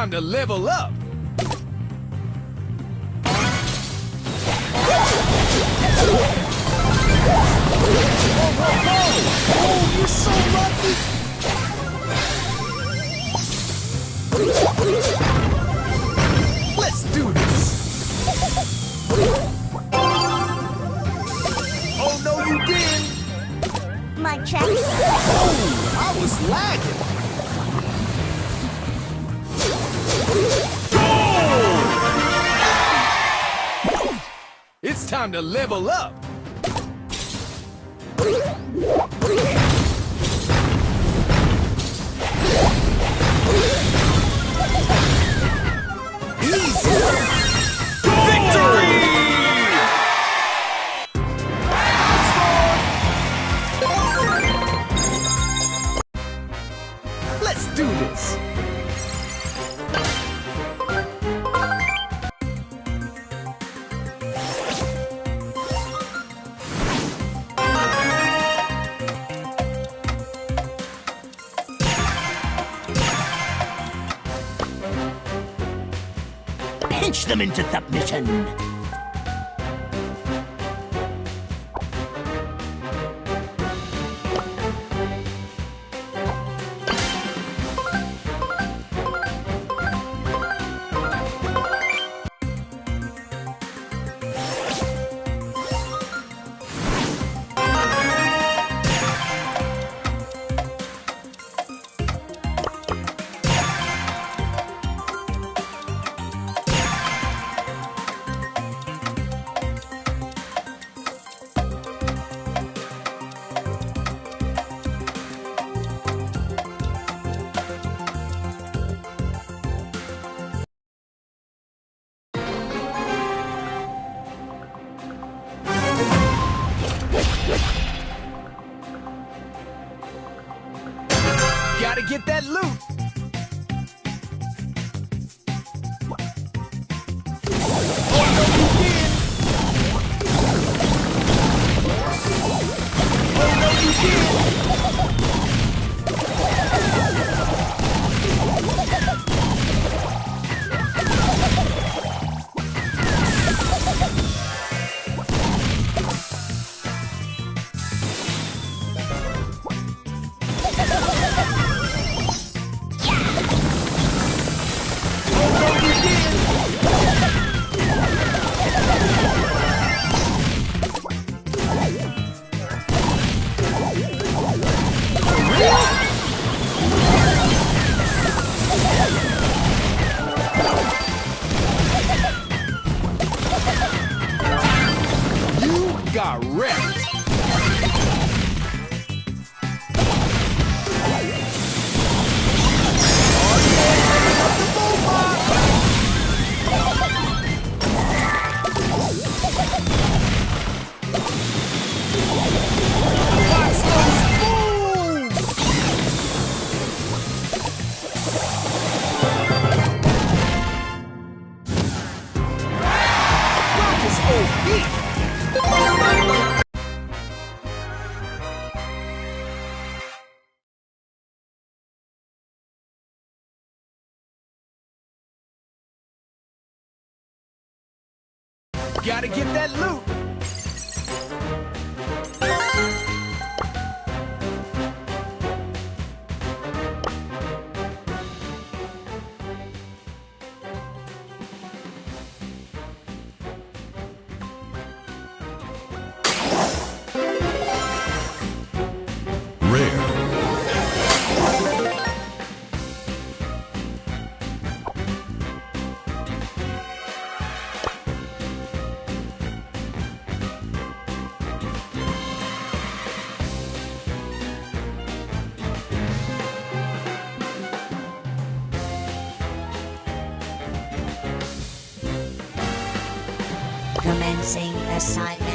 time to level up. Oh, you're so lucky. Let's do this. Oh, no, you didn't. My check. Oh, I was lagging. It's time to level up. Them Gotta get that loot. side.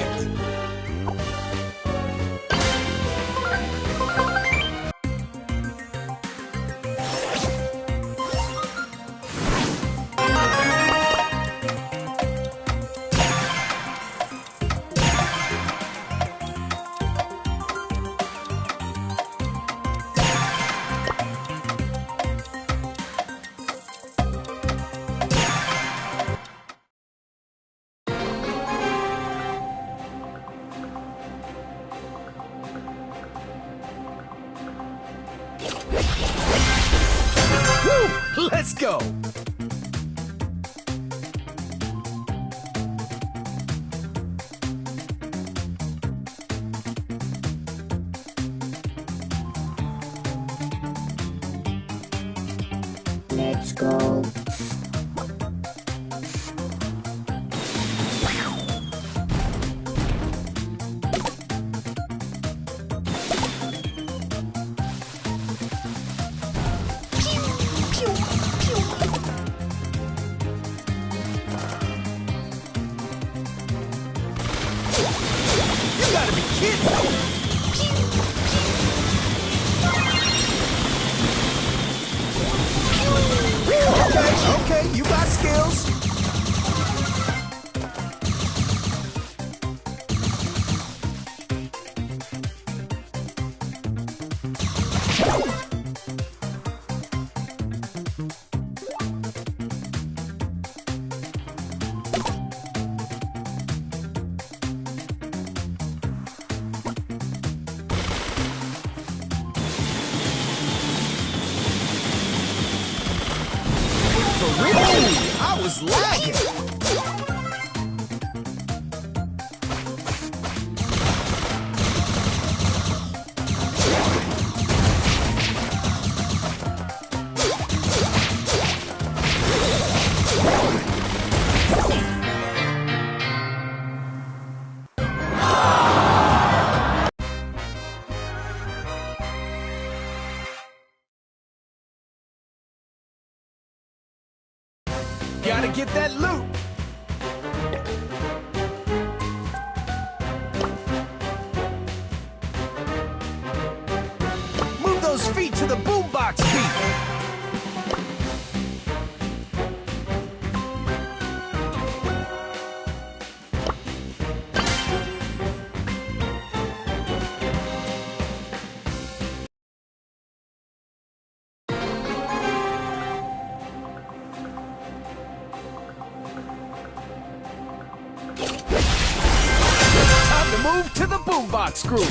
Let's go. Get that loot. corkscrew.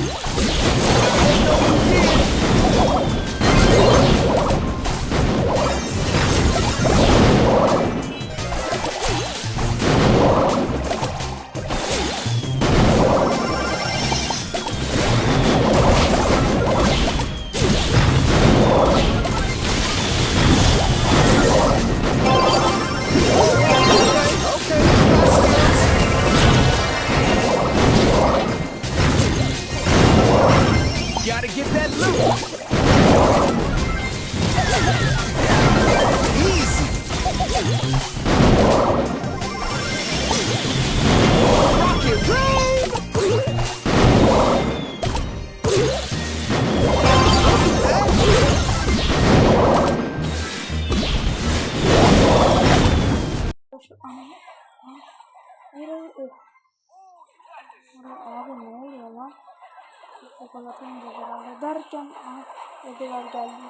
Herhalde derken aha Ödeler geldi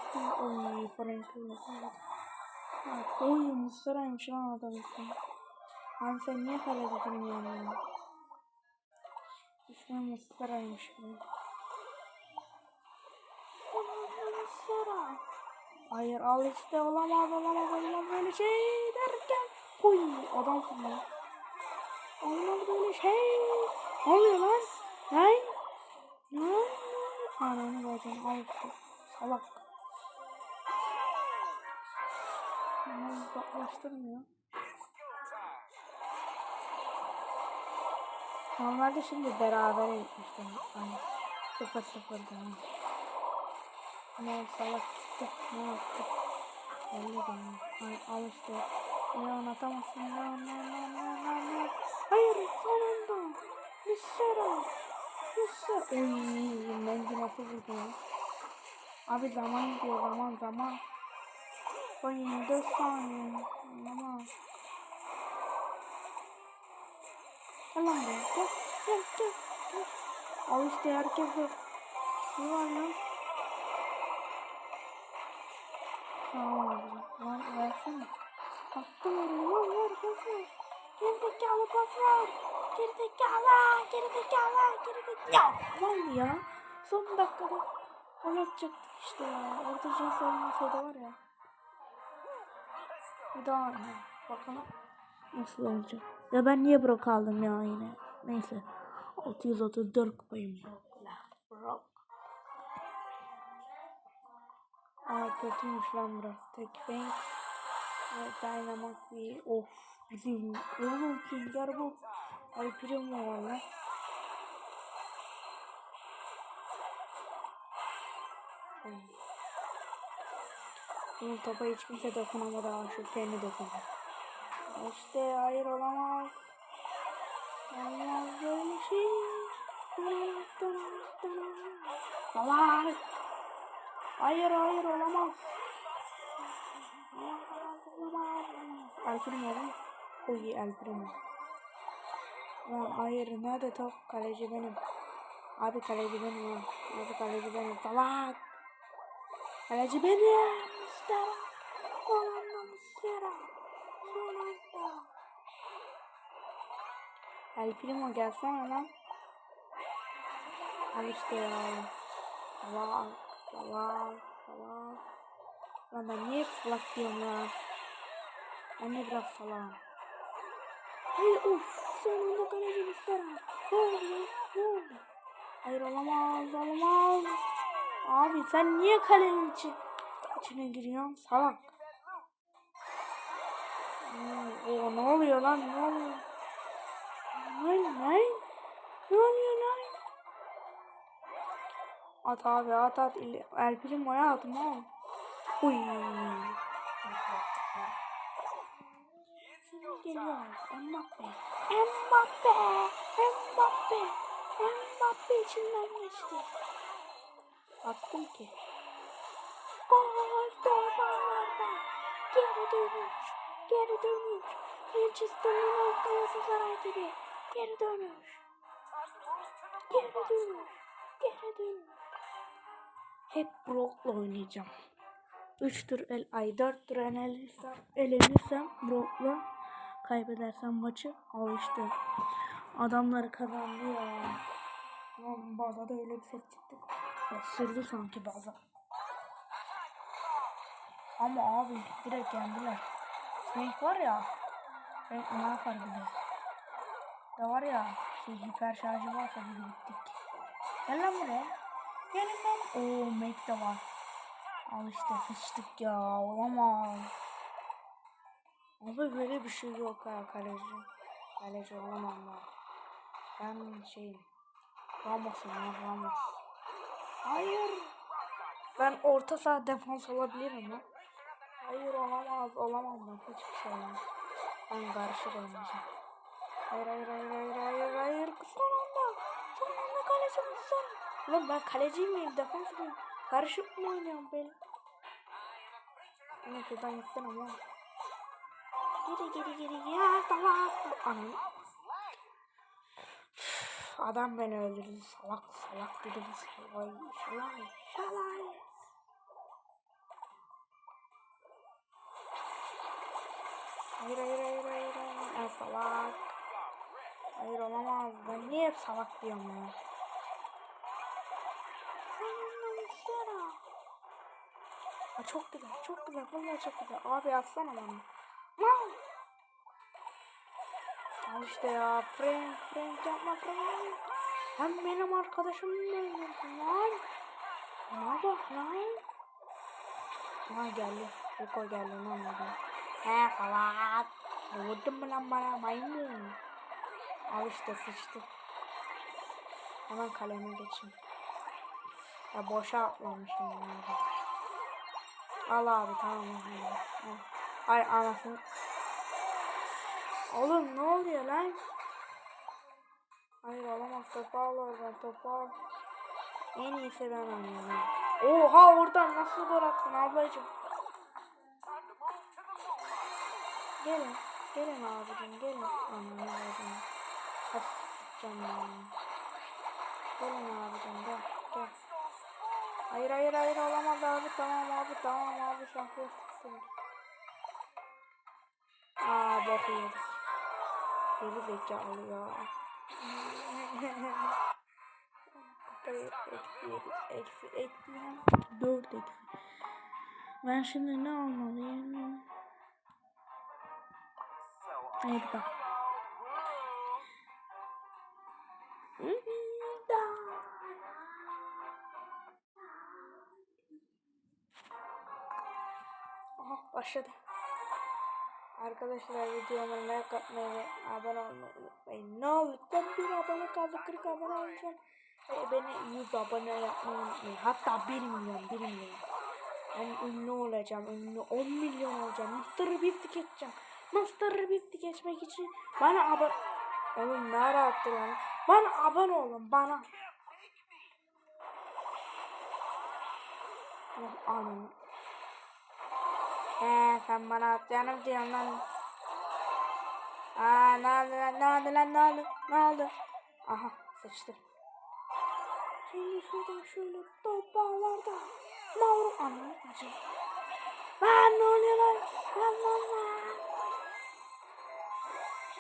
oy Frank'ı mesela. Evet, oy Muslera'ymış lan adam ismi. Hani sen niye kaleci durmuyorsun ya? İsmi Muslera'ymış bu. Muslera. Hayır al işte olamaz olamaz olamaz böyle şey derken Oy adam fırlıyor. Olmaz böyle şey. Ne oluyor lan? Ne? Ne? Ananı bacım al işte. Salak. Bana uzaklaştırmıyor. Normalde şimdi beraber gitmiştim. Hani sıfır sıfırdan. Ne salak gitti. Ne yaptı? Belli değil. Ay al işte. Ne anlatamazsın. Ne ne ne ne ne ne. Hayır. Oy Mendy nasıl vurdu ya? Abi zaman gidiyor zaman zaman. Oy 4 saniye. Ama. Lan buraya gel gel gel. gel. Al işte herkes de. Ne var lan? Tamam abi. Lan versene. Attım oraya lan ver pas ver. Gerizekalı pas ver. Gerizekalı. Gerizekalı. Gerizekalı. Lan ya. Son dakikada gol atacaktık işte ya. Orada cins olmasaydı var ya. Bir daha oynayalım. Bakalım nasıl olacak. Ya ben niye bırak aldım ya yine. Neyse. 634 kupayım. Bırak. Aa kötüymüş lan burası. Tek fake. Ve Dynamax bir of bizim oğlum Sünger bu. Ay primo var lan. Bunun topa hiç kimse dokunamadı ama şu kendi dokundu. İşte hayır olamaz. Olmaz böyle şey. Olamaz. Hayır hayır olamaz. Olamaz, olamaz. El Primo mu? Oy El Primo. Lan hayır nerede top? Kaleci benim. Abi kaleci benim. Abi kaleci benim. Salak. Kaleci benim. Mustera. Olanda Mustera. Son anda. El Primo gelsene lan. Al işte ya. Salak. Salak. Salak. Lan ben niye salak diyorum ya. Ben de biraz salağım. Hayır of. Sonunda kaleci Mustera. Ne oldu lan? Ne oldu? Hayır olamaz olamaz. Abi sen niye kalenin içi, içine giriyorsun salak. Hmm, O ne oluyor lan ne oluyor? Lan lan. Ne oluyor lan? At abi at at. El Primo'ya at mal. Uy. Şimdi geliyor. Mbappe. Mbappe. Mbappe. Mbappe içinden geçti. Attım ki. Gol torbalarda. Geri dönüş. Geri dönüş. Manchester United Galatasaray gibi. Geri dönüş. Geri dönüş. Geri dönüş. Hep Brock'la oynayacağım. 3 tur el ay 4 tur elenirsem, elenirsem Brock'la kaybedersem maçı al işte. Adamlar kazandı ya. Baza da öyle bir ses çıktı. Isırdı sanki baza. Ama abi direkt yendiler. Frank var ya. Frank ne yapar bize? Da var ya. Şey, hiper şarjı varsa biz bittik. Gel lan buraya. Gelin lan. Oo Mac de var. Al işte sıçtık ya. Olamaz. Abi böyle bir şey yok ha kaleci. Kaleci olamam ben. Ben şeyim. Ramos'um ya Ramos. Hayır. Ben orta saha defans olabilirim ya. Hayır olamaz. Olamam ben. Hiçbir şey olmaz. Ben karşı oynayacağım. Hayır hayır hayır hayır hayır hayır. Son anda. Son anda kaleci Mustafa. Ulan ben kaleci miyim? Defans mıyım? Karışık mı oynuyorum ben? Ne şuradan gitsene ama. Geri geri geri ya salak. Anam. Adam beni öldürdü. Salak salak dedim. Şalay şalay şalay. Hayır hayır hayır hayır. hayır. Ben salak. Hayır olamaz. Ben niye hep salak diyorum ya. Ha, çok güzel, çok güzel, vallahi çok güzel. Abi atsana bana. Lan! Al işte ya, Frank, Frank yapma Frank. Hem benim arkadaşım oynuyorsun lan? Bana bak lan. Ha geldi, Rico geldi lan orada. He falan. Vurdun mu lan bana maymun? Al işte sıçtı. Hemen kaleme geçeyim. Ya boşa atlamışım ya. Al abi tamam. Ay anasını. Oğlum ne oluyor lan? Hayır alamaz. Topu al oradan. Topu al. En iyisi ben oynayayım. Oha oradan nasıl gol attın ablacığım? Gelin. Gelin abicim gelin. Anam abicim. Hafifçem ya. Gelin abicim gel. Gel. Hayır hayır hayır olamaz abi tamam abi tamam abi şampiyon. Aa yedik. Geri zekalı ya. Kupayı eksi yedi. Eksi eksi. Dört eksi. Ben şimdi ne almalıyım? Neydi bak. Başladı. Arkadaşlar videoma like atmayı ve abone olmayı unutmayın. Ne olur tam bir abone kaldı 40 abone olacağım. Ve beni 100 abone yapmayı unutmayın. Hatta 1 milyon 1 milyon. Ben ünlü olacağım. Ünlü 10 milyon olacağım. Mr. Beast'i geçeceğim. Mr. Beast'i geçmek için bana abone... Oğlum ne ara lan? Bana abone olun bana. Oh, anam. Ee, sen bana atacağını diyorsun lan. Aa, ne oldu lan, ne oldu lan, ne oldu, ne oldu? Aha, sıçtım. Şimdi şuradan şöyle topağlarda. Mavru anam acı. Lan ne oluyor lan? Lan lan lan.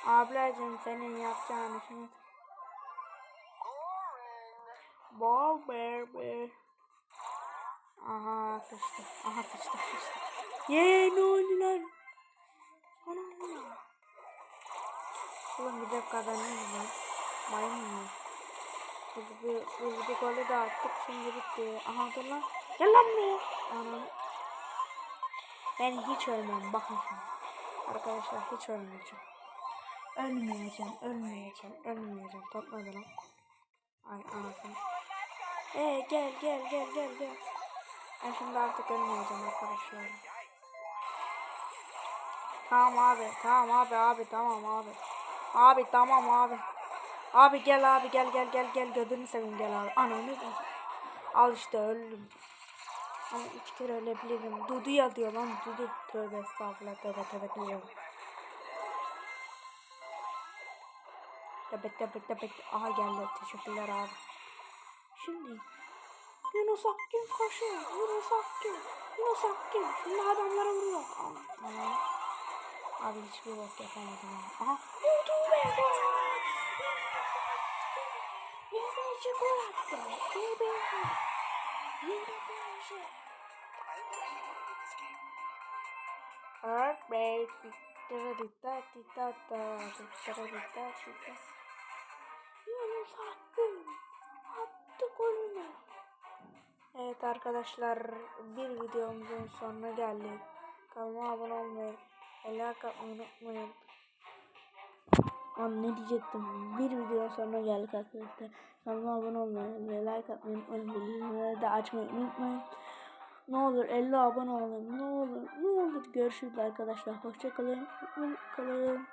Ablacığım senin yapacağın işini. Ball bear bear. Aha sıçtı. Aha sıçtı sıçtı. Yeee ne oldu lan? Ana ana. Oğlum bir dakika ben ne diyeceğim? Maymun mu? Biz bir, biz bir golü de attık şimdi bitti. Aha dur lan. Gel lan buraya. Ana. Ben hiç ölmem bakın. Arkadaşlar hiç ölmeyeceğim. Ölmeyeceğim, ölmeyeceğim, ölmeyeceğim. Topmadı lan. Ay anasını. Ee gel gel gel gel gel. Ben şimdi artık ölmeyeceğim arkadaşlar. Tamam abi, tamam abi, abi, tamam abi. Abi tamam abi. Abi gel abi gel gel gel gel gözünü seveyim gel abi. Ananı. Al işte öldüm. Ama üç kere ölebilirim. Dudu yazıyor lan Dudu. Tövbe estağfurullah tövbe tövbe tövbe. Tövbe tövbe tövbe. Aha geldi. Teşekkürler abi. Şimdi Yunus Akgün koşuyor. Yunus Akgün. Yunus Akgün. Şimdi adamlara vuruyor. Aa, aa. Abi hiçbir bok yapamadım. ha. Aha. Vurdu be gol. Yemeci gol attı. Yemeci. Yemeci. Heartbreak. Tittara titta tittara titta titta. Yunus Akgün. Attı golünü. Evet arkadaşlar bir videomuzun sonuna geldik. Kanalıma abone olmayı, like atmayı unutmayın. Lan ne diyecektim? Bir video sonuna geldik arkadaşlar. Kanalıma abone olmayı ve like atmayı unutmayın. Bildirimleri de açmayı unutmayın. Ne olur 50 abone olun. Ne olur ne olur görüşürüz arkadaşlar. Hoşçakalın. Kalın.